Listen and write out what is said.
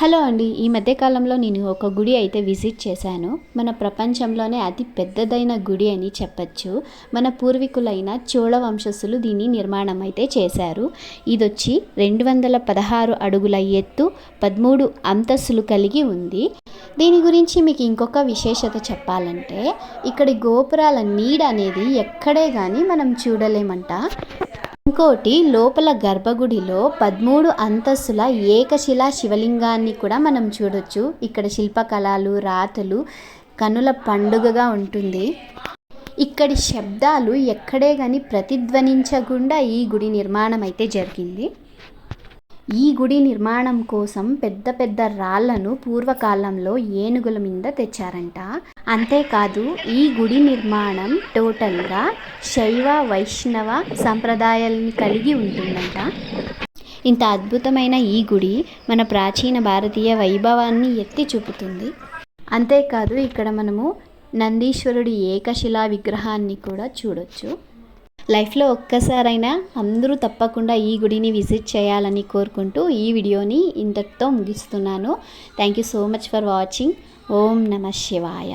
Hello అండి. ఈ మధ్యకాలంలో నేను ఒక గుడి అయితే విజిట్ చేశాను. మన ప్రపంచంలోనే అతి పెద్దదైన గుడి అని చెప్పచ్చు. మన పూర్వీకులైన చోళ వంశస్థులు దీని నిర్మాణం అయితే చేశారు. ఇది వచ్చి రెండు వందల పదహారు అడుగుల ఎత్తు పదమూడు అంతస్తులు కలిగి ఉంది. దీని గురించి మీకు ఇంకొక విశేషత చెప్పాలంటే ఇక్కడి గోపురాల నీడ అనేది ఎక్కడే కానీ మనం చూడలేమంట. ఇంకోటి లోపల గర్భగుడిలో పదమూడు అంతస్తుల ఏకశిలా శివలింగాన్ని కూడా మనం చూడొచ్చు. ఇక్కడ శిల్పకళలు రాతలు కనుల పండుగగా ఉంటుంది. ఇక్కడి శబ్దాలు ఎక్కడే కానీ ప్రతిధ్వనించకుండా ఈ గుడి నిర్మాణం అయితే జరిగింది. ఈ గుడి నిర్మాణం కోసం పెద్ద పెద్ద రాళ్ళను పూర్వకాలంలో ఏనుగుల మీద తెచ్చారంట. అంతేకాదు ఈ గుడి నిర్మాణం టోటల్గా శైవ వైష్ణవ సంప్రదాయాలని కలిగి ఉంటుందంట. ఇంత అద్భుతమైన ఈ గుడి మన ప్రాచీన భారతీయ వైభవాన్ని ఎత్తి చూపుతుంది. అంతేకాదు ఇక్కడ మనము నందీశ్వరుడి ఏకశిలా విగ్రహాన్ని కూడా చూడొచ్చు. లైఫ్లో ఒక్కసారైనా అందరూ తప్పకుండా ఈ గుడిని విజిట్ చేయాలని కోరుకుంటూ ఈ వీడియోని ఇంతటితో ముగిస్తున్నాను. Thank you so much for watching ఓం నమ శివాయ.